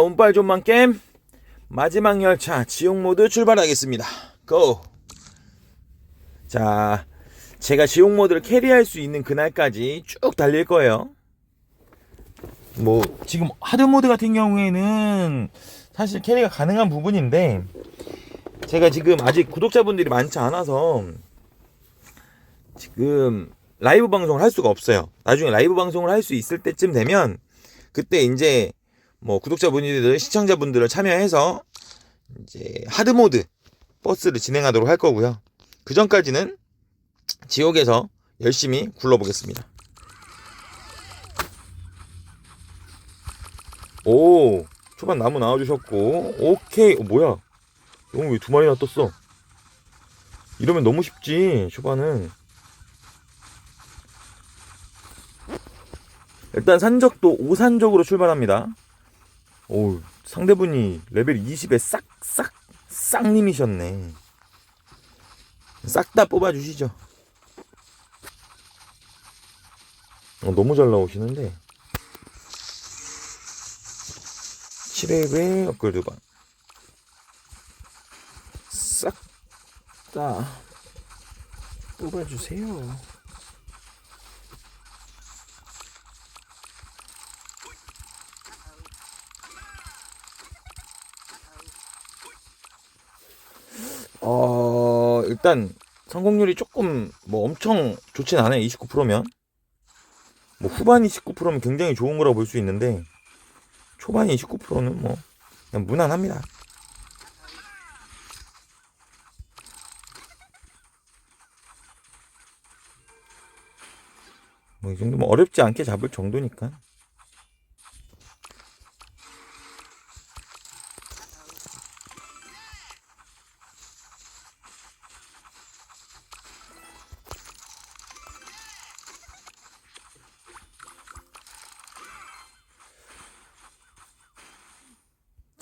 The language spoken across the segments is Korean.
운빨 좀만 게임 마지막 열차 지옥 모드 출발하겠습니다. 고! 자, 제가 지옥 모드를 캐리할 수 있는 그날까지 쭉 달릴 거예요. 뭐 지금 하드 모드 같은 경우에는 사실 캐리가 가능한 부분인데 제가 지금 아직 구독자분들이 많지 않아서 지금 라이브 방송을 할 수가 없어요. 나중에 라이브 방송을 할 수 있을 때쯤 되면 그때 이제 뭐 구독자분들, 시청자분들을 참여해서 이제 하드 모드 버스를 진행하도록 할 거고요. 그 전까지는 지옥에서 열심히 굴러보겠습니다. 오, 초반 나무 나와주셨고, 오케이, 어, 뭐야? 이건 왜두 마리나 떴어? 이러면 너무 쉽지, 초반은. 일단 산적도 오산적으로 출발합니다. 오, 상대분이 레벨 20에 싹싹 싹님이셨네. 싹 다 뽑아주시죠. 어, 너무 잘 나오시는데. 7렙의 업글드 반. 싹 다 뽑아주세요. 어, 일단 성공률이 조금 뭐 엄청 좋진 않아요. 29%면. 뭐 후반 29%면 굉장히 좋은 거라고 볼 수 있는데 초반 29%는 뭐 그냥 무난합니다. 뭐 이 정도면 어렵지 않게 잡을 정도니까.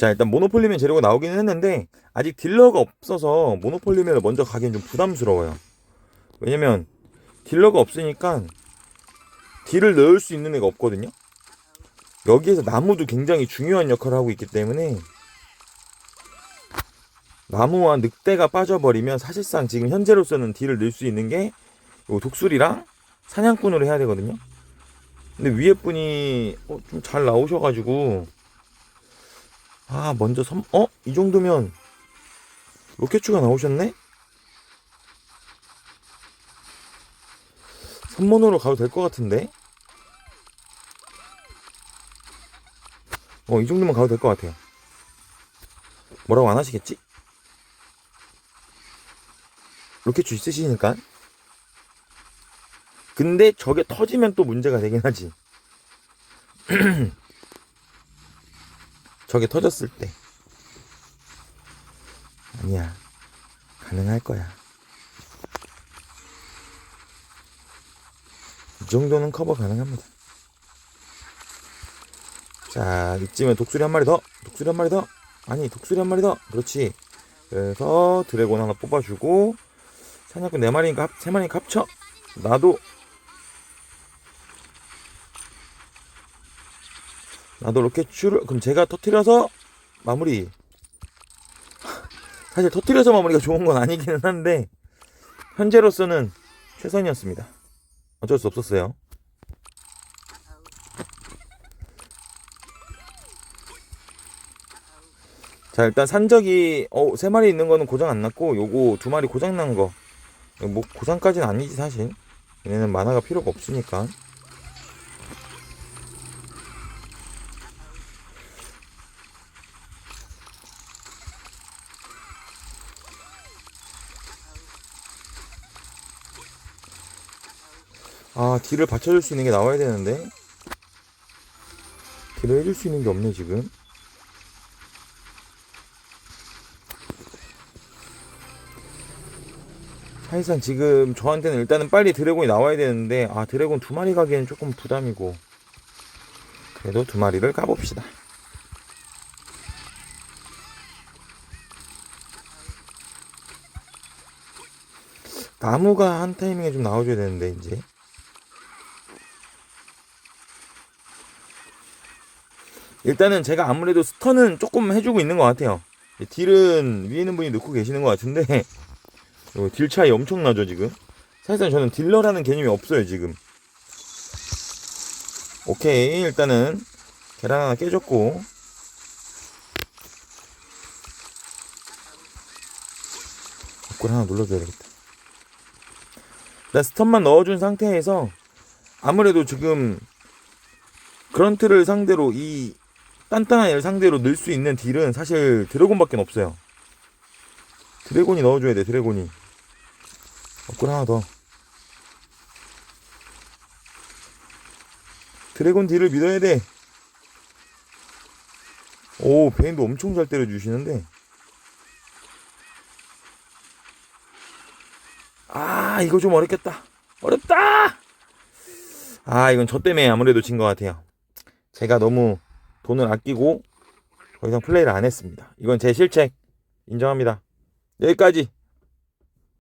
자 일단 모노폴리면 재료가 나오기는 했는데 아직 딜러가 없어서 모노폴리면을 먼저 가기엔 좀 부담스러워요. 왜냐면 딜러가 없으니까 딜을 넣을 수 있는 애가 없거든요. 여기에서 나무도 굉장히 중요한 역할을 하고 있기 때문에 나무와 늑대가 빠져버리면 사실상 지금 현재로서는 딜을 넣을 수 있는 게 요 독수리랑 사냥꾼으로 해야 되거든요. 근데 위에 분이 어, 좀 잘 나오셔가지고 아 먼저 섬 어? 이 정도면 로켓추가 나오셨네? 선문으로 가도 될 것 같은데? 어 이 정도면 가도 될 것 같아요 뭐라고 안 하시겠지? 로켓추 있으시니까 근데 저게 터지면 또 문제가 되긴 하지 저게 터졌을 때. 아니야. 가능할 거야. 이 정도는 커버 가능합니다. 자 이쯤에 독수리 한 마리 더. 독수리 한 마리 더. 아니 독수리 한 마리 더. 그렇지. 그래서 드래곤 하나 뽑아주고 사냥꾼 네 마리인가 합- 세 마리인가 합쳐. 나도 나도 로켓추를 그럼 제가 터트려서 마무리. 사실 터트려서 마무리가 좋은 건 아니기는 한데 현재로서는 최선이었습니다. 어쩔 수 없었어요. 자 일단 산적이 어, 세 마리 있는 거는 고장 안 났고 요거 두 마리 고장 난거뭐 고장까지는 아니지 사실. 얘네는 만화가 필요가 없으니까 아, 딜을 받쳐줄 수 있는 게 나와야 되는데. 딜을 해줄 수 있는 게 없네, 지금. 사실상 지금 저한테는 일단은 빨리 드래곤이 나와야 되는데, 아, 드래곤 두 마리 가기에는 조금 부담이고. 그래도 두 마리를 까봅시다. 나무가 한 타이밍에 좀 나와줘야 되는데, 이제. 일단은 제가 아무래도 스턴은 조금 해주고 있는 것 같아요. 딜은 위에 있는 분이 넣고 계시는 것 같은데 딜 차이 엄청나죠 지금. 사실상 저는 딜러라는 개념이 없어요 지금. 오케이 일단은 계란 하나 깨졌고 업글 하나 눌러줘야 되겠다. 일단 스턴만 넣어준 상태에서 아무래도 지금 그런트를 상대로 이 단단한 애를 상대로 넣을 수 있는 딜은 사실 드래곤밖에 없어요. 드래곤이 넣어줘야 돼 드래곤이. 업글 하나 더. 드래곤 딜을 믿어야 돼. 오, 베인도 엄청 잘 때려주시는데. 아, 이거 좀 어렵겠다. 어렵다! 아, 이건 저 때문에 아무래도 진 것 같아요. 제가 너무 돈을 아끼고 더 이상 플레이를 안 했습니다. 이건 제 실책. 인정합니다. 여기까지.